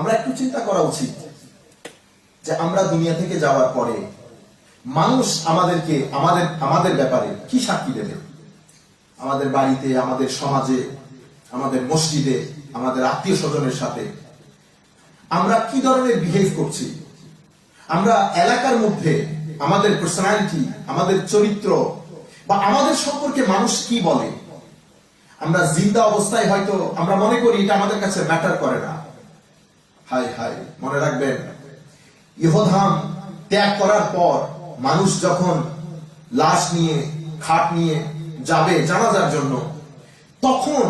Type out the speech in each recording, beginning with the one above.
আমরা একটু চিন্তা করা উচিত যে আমরা দুনিয়া থেকে যাওয়ার পরে মানুষ আমাদেরকে, আমাদের আমাদের ব্যাপারে কি সাক্ষী দেবে? আমাদের বাড়িতে, আমাদের সমাজে, আমাদের মসজিদে, আমাদের আত্মীয় স্বজনের সাথে আমরা কি ধরনের বিহেভ করছি? আমরা এলাকার মধ্যে আমাদের পার্সোনালিটি আমাদের চরিত্র বা আমাদের সম্পর্কে মানুষ কি বলে? আমরা জিন্দা অবস্থায় হয়তো আমরা মনে করি এটা আমাদের কাছে ম্যাটার করে না। হাই হাই, মনে রাখবেন, ইহধাম ত্যাগ করার পর মানুষ যখন লাশ নিয়ে, খাট নিয়ে যাবে জানাজার জন্য, তখন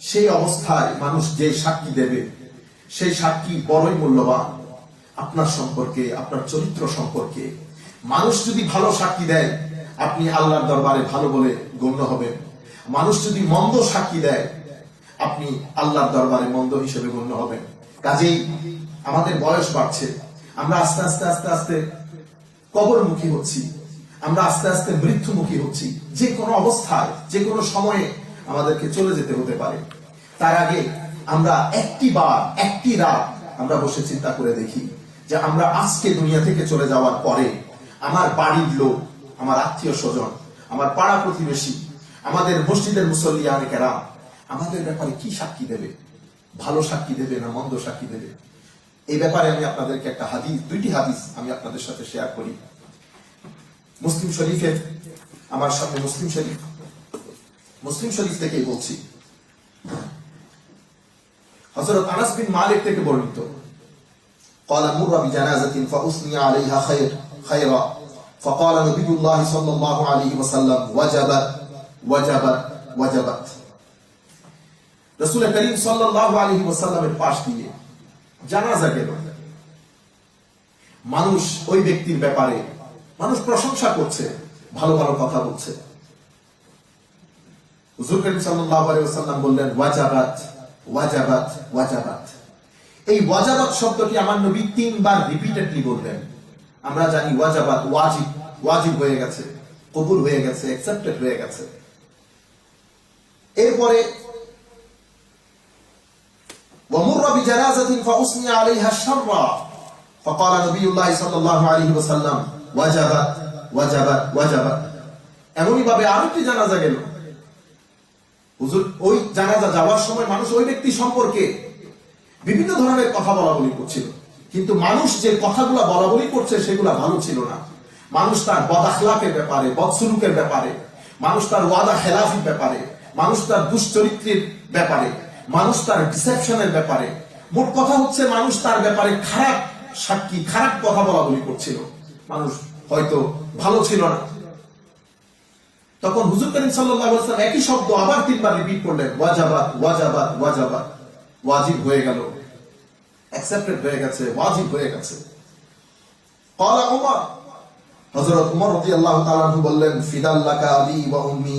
সেই অবস্থায় মানুষ যে সাক্ষী দেবে, সেই সাক্ষী বড়ই মূল্যবান। আপনার সম্পর্কে, আপনার চরিত্র সম্পর্কে। মানুষ যদি ভালো সাক্ষী দেয়, আপনি আল্লাহর দরবারে ভালো বলে গণ্য হবেন। মানুষ যদি মন্দ সাক্ষী দেয়, আপনি আল্লাহর দরবারে মন্দ হিসেবে গণ্য হবেন। কাজেই আমাদের বয়স বাড়ছে। আমরা আস্তে আস্তে আস্তে আস্তে কবরমুখী হচ্ছি। আমরা আস্তে আস্তে মৃত্যুমুখী হচ্ছি। যে কোনো অবস্থায়, যে কোনো সময়ে আমাদেরকে চলে যেতে হতে পারে। তার আগে আমরা একটি বার, একটি রাত আমরা বসে চিন্তা করে দেখি যে আমরা আজকে দুনিয়া থেকে চলে যাওয়ার পরে আমার বাড়ির লোক, আমার আত্মীয় স্বজন, আমার পাড়া প্রতিবেশী, আমাদের মসজিদের মুসল্লিয়ানে আমাদের ব্যাপারে কি সাক্ষী দেবে? ভালো সাক্ষী দেবে না মন্দ সাক্ষী দেবে এই ব্যাপারে আমি আপনাদেরকে একটা হাদিস দুইটি হাদিস আমি আপনাদের সাথে শেয়ার করি মুসলিম শরীফের আমার সামনে মুসলিম শরীফ মুসলিম শরীফ থেকেই বলছি হযরত আনাস বিন মালিক থেকে বর্ণিত قال مر بجنازة فأثني عليها خير خيرا فقال نبي الله صلى الله عليه وسلم وجبت وجبت وجبت রসুল করিম সাল্লাল্লাহু আলাইহি ওয়াসাল্লামের পাশ দিয়ে জানাজা গেল। মানুষ ওই ব্যক্তির ব্যাপারে মানুষ প্রশংসা করছে, ভালো ভালো কথা বলছে। হুজুর করিম সাল্লাল্লাহু আলাইহি ওয়াসাল্লাম বললেন, ওয়াজাবাত ওয়াজাবাত ওয়াজাবাত। এই ওয়াজাবাত শব্দটি আমার নবী তিনবার রিপিটেডলি বললেন। আমরা জানি ওয়াজাবাত ওয়াজিব ওয়াজিব হয়ে গেছে, কবুল হয়ে গেছে অ্যাকসেপ্টেড হয়ে গেছে। এরপরে ومر بجنازة فأثني عليها الشر فقال نبي الله صلى الله عليه وسلم وجبت وجبت وجبت এমনই ভাবে আরেকটি জানাজা গেল হুজুর ওই জানাজা যাওয়ার সময় মানুষ ওই ব্যক্তি সম্পর্কে বিভিন্ন ধরনের কথা বলা বলি করছিল কিন্তু মানুষ যে কথাগুলো বলা বলি করছে সেগুলো ভালো ছিল না মানুষ তার বদাখলাকের ব্যাপারে বদসুলুকের ব্যাপারে মানুষ তার ওয়াদা খেলাফির ব্যাপারে মানুষ তার দুশ্চরিত্রের ব্যাপারে মানুষ তার ডিসেপশনের ব্যাপারে। মোট কথা হচ্ছে মানুষ তার ব্যাপারে খারাপ সাক্ষী, খারাপ কথা বলা বলি করছিল। মানুষ হয়তো ভালো ছিল না। তখন হুজুর করিম সাল্লাম একই শব্দ আবার তিনবার রিপিট করলেন ওয়াজাবাদ ওয়াজাবাদ ওয়াজাবাদ ওয়াজিব হয়ে গেল। অ্যাকসেপ্টেড হয়ে গেছে, ওয়াজিব হয়ে গেছে। কলা উমর হজরত উমর রতি আল্লাহ বললেন ফিদাল্লাকা আলী বা উম্মি।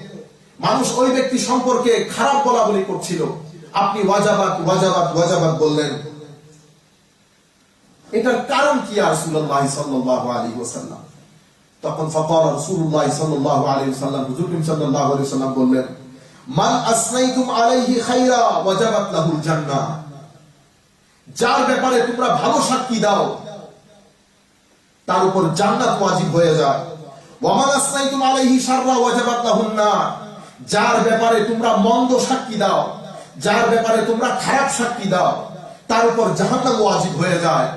মানুষ ওই ব্যক্তি সম্পর্কে খারাপ বলা বলি করছিল। আপনি ওয়াজাবাত ওয়াজাবাত ওয়াজাবাত বললেন। এটার কারণ কি আর রাসূলুল্লাহ সাল্লাল্লাহু আলাইহি ওয়াসাল্লাম? তখন ফাকার ওয়াসাল্লাম, হুজুর করিম সাল্লাল্লাহু আলাইহি ওয়াসাল্লাম বললেন, মান আলাইহি খাইরা ওয়াজাবাত লাহুল জান্নাহ যার ব্যাপারে তোমরা ভালো সাক্ষী দাও, তার উপর জান্নাত ওয়াজিব হয়ে যায়। ওয়ামান আসনাইতুম আলাইহি শাররা ওয়াজাবাত লাহুন নার। যার ব্যাপারে তোমরা মন্দ সাক্ষী দাও, যার ব্যাপারে তোমরা খারাপ সাক্ষী দাও, তার উপর জাহান্নাম ওয়াজিব হয়ে যায়।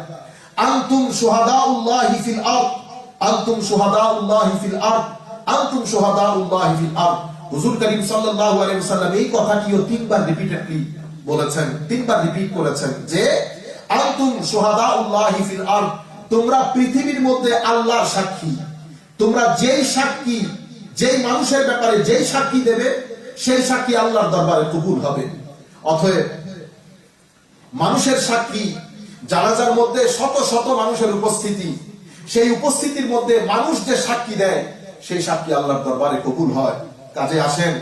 আনতুম শুহাদাউল্লাহি ফিল আরদ, আনতুম শুহাদাউল্লাহি ফিল আরদ, আনতুম শুহাদাউল্লাহি ফিল আরদ। হুজুর করিম সাল্লাল্লাহু আলাইহি ওয়াসাল্লাম এই কথাটিও তিনবার রিপিটেডলি বলেছেন, তিনবার রিপিট করেছেন যে, আনতুম শুহাদাউল্লাহি ফিল আরদ, তোমরা পৃথিবীর মধ্যে আল্লাহর সাক্ষী। তোমরা যেই সাক্ষী যেই মানুষের ব্যাপারে যেই সাক্ষী দেবে, সেই সাক্ষী আল্লাহর দরবারে কবুল হবে। অতএব মানুষের সাক্ষী, জানাজার মধ্যে শত শত মানুষের উপস্থিতি, সেই উপস্থিতির মধ্যে মানুষ যে সাক্ষী দেয়, সেই সাক্ষী আল্লাহর দরবারে কবুল হয়। কাজে আসেন,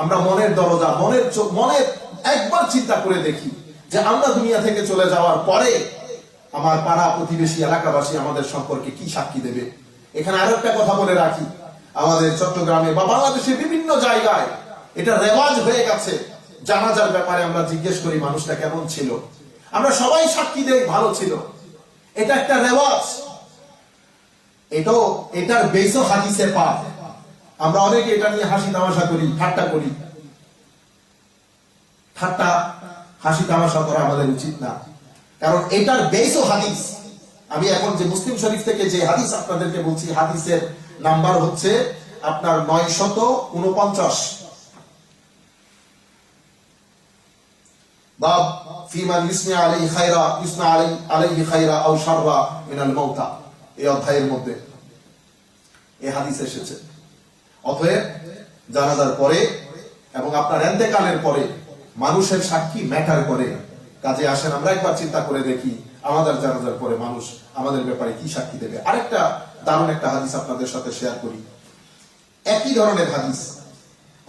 আমরা মনের দরজা, মনের মনের একবার চিন্তা করে দেখি যে আমরা দুনিয়া থেকে চলে যাওয়ার পরে আমার পাড়া প্রতিবেশী, এলাকাবাসী আমাদের সম্পর্কে কি সাক্ষী দেবে। এখানে আরও একটা কথা বলে রাখি। আমাদের চট্টগ্রামে বা বাংলাদেশের বিভিন্ন জায়গায় এটা রেওয়াজ হয়ে গেছে। জানাজার ব্যাপারে আমরা জিজ্ঞেস করি, মানুষটা কেমন ছিল? আমরা সবাই সাক্ষী দেই, ভালো ছিল। এটা একটা রেওয়াজ। এটাও, এটার বেসও হাদিসে পা আমরা অনেকে এটা নিয়ে হাসি তামাশা করি, ঠাট্টা করি। ঠাট্টা, হাসি তামাশা করা আমাদের উচিত না। কারণ এটার বেসও হাদিস। আমি এখন যে মুসলিম শরীফ থেকে যে হাদিস আপনাদেরকে বলছি, হাদিসের নাম্বার হচ্ছে আপনার নয় শত উনপঞ্চাশ বাব ফিমান ইসনা আলাই খায়রা, ইসনা আলাই আলাইহি খায়রা আও শাররা মিনাল মাউতা। এই অধ্যায়ের মধ্যে এই হাদিস এসেছে। অতএব জানাজার পরে এবং আপনার এন্তেকালের পরে মানুষের সাক্ষী ম্যাটার করে। কাজে আসেন, আমরা একবার চিন্তা করে দেখি, আমাদের জানাজার পরে মানুষ আমাদের ব্যাপারে কি সাক্ষী দেবে? আরেকটা দারুণ একটা হাদিস আপনাদের সাথে শেয়ার করি একই ধরনের হাদিস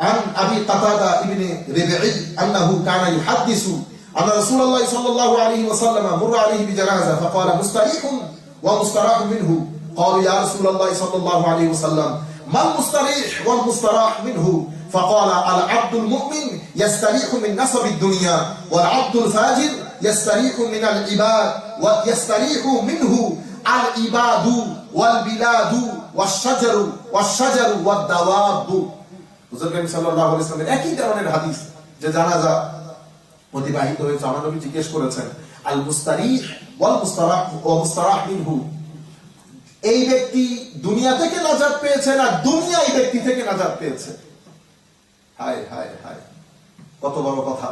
عن ابي قتاده ابن ربعي انه كان يحدث ان رسول الله صلى الله عليه وسلم مر عليه بجنازه فقال مستريح ومستراح منه قالوا يا رسول الله صلى الله عليه وسلم ما المستريح والمستراح منه فقال العبد المؤمن يستريح من نصب الدنيا والعبد الفاجر يستريح من العباد ويستريح منه আল ইবাদু ওয়াল বিলাদু ওয়াস ওয়াস ওয়াদ দাওয়াবু হুজুর সাল্লাল্লাহু আলাইহি একই ধরনের হাদিস যে জানাজা অতিবাহিত হয়েছে, আমার নবী জিজ্ঞেস করেছেন আল মুস্তারিহ ওয়াল মুস্তারাহ মুস্তারাহ মিনহু। এই ব্যক্তি দুনিয়া থেকে নাজাত পেয়েছে না দুনিয়া এই ব্যক্তি থেকে নাজাত পেয়েছে? হায় হায় হায়। কত বড় কথা।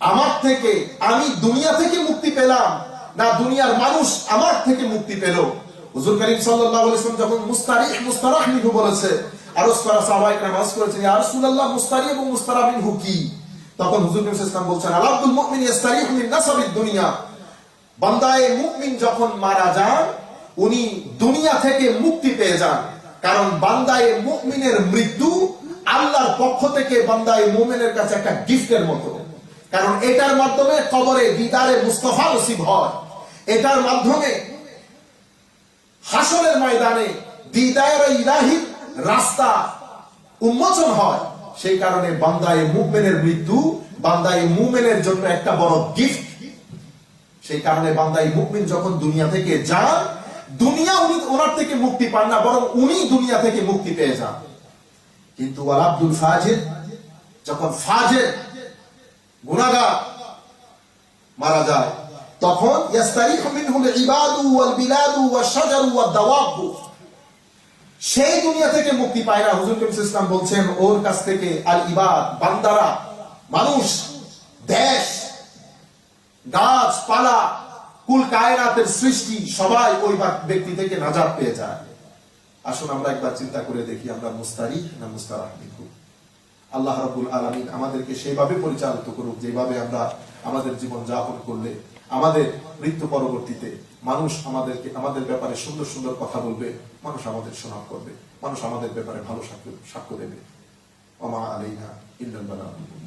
আমার থেকে, আমি দুনিয়া থেকে মুক্তি পেলাম। না, দুনিয়ার মানুষ আমার থেকে মুক্তি পেল। হুজুর করিম সাল্লাল্লাহু আলাইহি যখন মুস্তারিহ, মুস্তারাহ মিনহু বলেছে আরজ করা সাহাবায়ে কেরাম আরজ করেছেন, ইয়া রাসূলুল্লাহ মুস্তারি এবং মুস্তারা মিনহু কি? তখন হুজুর করিম সাল্লাল্লাহু বলছেন, আলাবদুল মুমিন ইয়াস্তারিহু মিন নাসাবিদ দুনিয়া। বান্দায়ে মুমিন যখন মারা যান, উনি দুনিয়া থেকে মুক্তি পেয়ে যান। কারণ বান্দায়ে মুমিনের মৃত্যু আল্লাহর পক্ষ থেকে বান্দায়ে মুমিনের কাছে একটা গিফটের মতো। কারণ এটার মাধ্যমে কবরে দিদারে মুস্তফা নসিব হয়। এটার মাধ্যমে হাসরের ময়দানে দিদায়ের ইলাহির রাস্তা উন্মোচন হয়। সেই কারণে বান্দায় মুমিনের মৃত্যু, বান্দায়ে মুমিনের জন্য একটা বড় গিফট সেই কারণে বান্দাই মুকমিন যখন দুনিয়া থেকে যান, দুনিয়া উনি ওনার থেকে মুক্তি পান না, বরং উনি দুনিয়া থেকে মুক্তি পেয়ে যান। কিন্তু আল আব্দুল ফাজের যখন ফাজের গুনাহগার মারা যায় তখন সেই দুনিয়া থেকে মুক্তি পায় না। হুজুর কবির ইসলাম বলছেন, ওর কাছ থেকে আল ইবাদ, বান্দারা, মানুষ, দেশ, গাছপালা, কুল কায়নাতের সৃষ্টি, সবাই ওই ব্যক্তি থেকে নাজাত পেয়ে যায়। আসুন আমরা একবার চিন্তা করে দেখি আমরা মুস্তারি না মুস্তারাহ মিনহু আল্লাহ রাব্বুল আলামিন আমাদেরকে সেইভাবে পরিচালিত করুক, যেভাবে আমরা আমাদের জীবন যাপন করলে আমাদের মৃত্যু পরবর্তীতে মানুষ আমাদেরকে, আমাদের ব্যাপারে সুন্দর সুন্দর কথা বলবে, মানুষ আমাদের সুনাম করবে, মানুষ আমাদের ব্যাপারে ভালো সাক্ষ্য সাক্ষ্য দেবে। অমা আলাইনা মুবিন